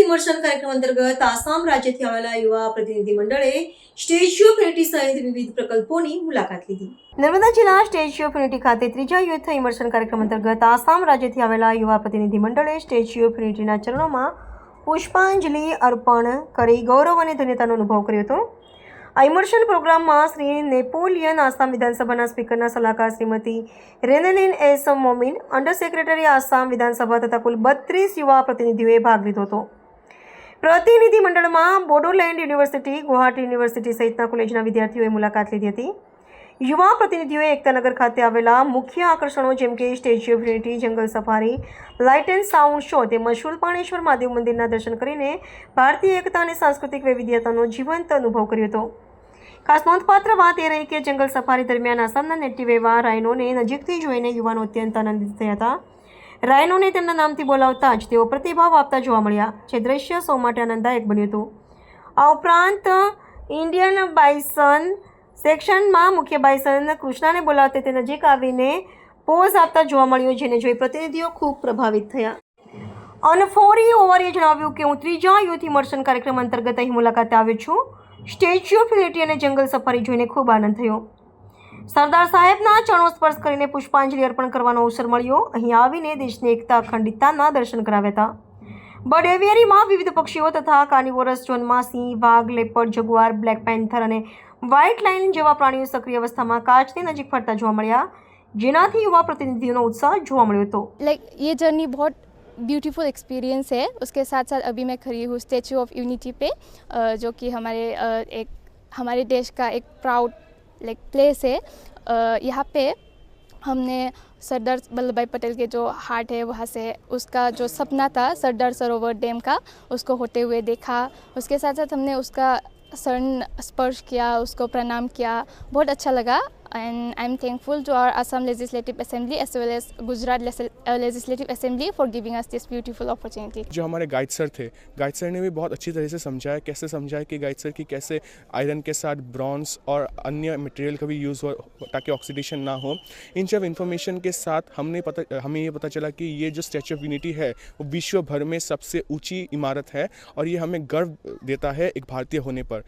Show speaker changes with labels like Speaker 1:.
Speaker 1: ઇમર્શન કાર્યક્રમ અંતર્ગત આસામ રાજ્યથી આવેલા યુવા પ્રતિનિધિ મંડળે સ્ટેચ્યુ ઓફ યુનિટી સહિત વિવિધ પ્રકલ્પોની મુલાકાત લીધી. નર્મદા જિલ્લા સ્ટેચ્યુ ઓફ યુનિટી ખાતે ત્રીજા યુથ ઇમર્શન કાર્યક્રમ અંતર્ગત આસામ રાજ્યથી આવેલા યુવા પ્રતિનિધિ મંડળે સ્ટેચ્યુ ઓફ યુનિટીના ચરણોમાં પુષ્પાંજલિ અર્પણ કરી ગૌરવ અને ધન્યતાનો અનુભવ કર્યો હતો. આ ઇમર્શન પ્રોગ્રામમાં શ્રી નેપોલિયન આસામ વિધાનસભાના સ્પીકરના સલાહકાર Shrimati Renelin S Momin under secretary Assam વિધાનસભા તથા કુલ બત્રીસ યુવા પ્રતિનિધિઓએ ભાગ લીધો હતો. પ્રતિનિધિ મંડળમાં બોડોલેન્ડ યુનિવર્સિટી, ગુવાહાટી યુનિવર્સિટી સહિતના કોલેજના વિદ્યાર્થીઓએ મુલાકાત લીધી હતી. યુવા પ્રતિનિધિઓએ એકતાનગર ખાતે આવેલા મુખ્ય આકર્ષણો જેમ કે Statue of Unity, jungle safari, light and sound show તેમજ શુલપાણેશ્વર મહાદેવ મંદિરના દર્શન કરીને ભારતીય એકતા અને સાંસ્કૃતિક વૈવિધ્યતાનો જીવંત અનુભવ કર્યો હતો. ખાસ નોંધપાત્ર વાત એ રહી કે જંગલ સફારી દરમિયાન આસામના નેટિવ એવા રાયનોને નજીકથી જોઈને યુવાનો અત્યંત આનંદિત થયા હતા. રાયનોને તેમના નામથી બોલાવતા જ તેઓ પ્રતિભાવ આપતા જોવા મળ્યા, જે દ્રશ્ય સૌ માટે આનંદદાયક બન્યું હતું. આ ઉપરાંત, ઇન્ડિયન બાઇસન સેક્શનમાં મુખ્ય બાઇસન કૃષ્ણાને બોલાવતા તે નજીક આવીને પોઝ આપતા જોવા મળ્યો, જેને જોઈ પ્રતિનિધિઓ ખૂબ પ્રભાવિત થયા. અનફોરી ઓવરે જણાવ્યું કે, હું ત્રીજા યુથ ઇમર્શન કાર્યક્રમ અંતર્ગત અહીં મુલાકાતે આવ્યો છું. સ્ટેચ્યુ ઓફ યુનિટી અને જંગલ સફારી જોઈને ખૂબ આનંદ થયો. સરદાર સાહેબના ચરણો સ્પર્શ કરીને પુષ્પાંજલિ અર્પણ કરવાનો અવસર મળ્યો અહીં આવીને દેશની એકતા અખંડિતતાના દર્શન કરાવ્યા હતા બર્ડ એવિયરીમાં વિવિધ પક્ષીઓ તથા કાર્નિવોરસ ઝોનમાં સિંહ વાઘ લેપર્ડ જગુઆર બ્લેક પેન્થર અને વ્હાઇટ લાઇન જેવા પ્રાણીઓ સક્રિય અવસ્થામાં કાચની નજીક ફરતા જોવા મળ્યા જેનાથી યુવા પ્રતિનિધિઓનો ઉત્સાહ જોવા મળ્યો હતો
Speaker 2: लाइक ये जर्नी बहुत ब्यूटीफुल एक्सपीरियंस है उसके साथ साथ अभी मैं खड़ी हूँ स्टेचू ऑफ यूनिटी पे अ, जो कि हमारे अ, एक हमारे देश का एक प्राउड लाइक प्लेस है यहाँ पे हमने सरदार वल्लभ भाई पटेल के जो हार्ट है, वहाँ से उसका जो सपना था, सरदार सरोवर डैम का, उसको होते हुए देखा। उसके साथ साथ हमने उसका स्वर्ण स्पर्श किया, उसको प्रणाम किया। बहुत अच्छा लगा। And I am thankful to our Assam legislative assembly as well as Gujarat legislative assembly for giving us this beautiful opportunity
Speaker 3: जो हमारे गाइड सर थे गाइड सर ने भी बहुत अच्छी तरह से समझाया, कैसे समझाया कि गाइड सर की कैसे आयरन के साथ ब्रॉन्ज और अन्य मटेरियल का भी यूज़ हो, ताकि ऑक्सीडेशन ना हो। इन सब इन्फॉर्मेशन के साथ हमने पता, हमें ये पता चला कि ये जो स्टैचू ऑफ़ यूनिटी है, वो विश्व भर में सबसे ऊँची इमारत है और ये हमें गर्व देता है एक भारतीय होने पर।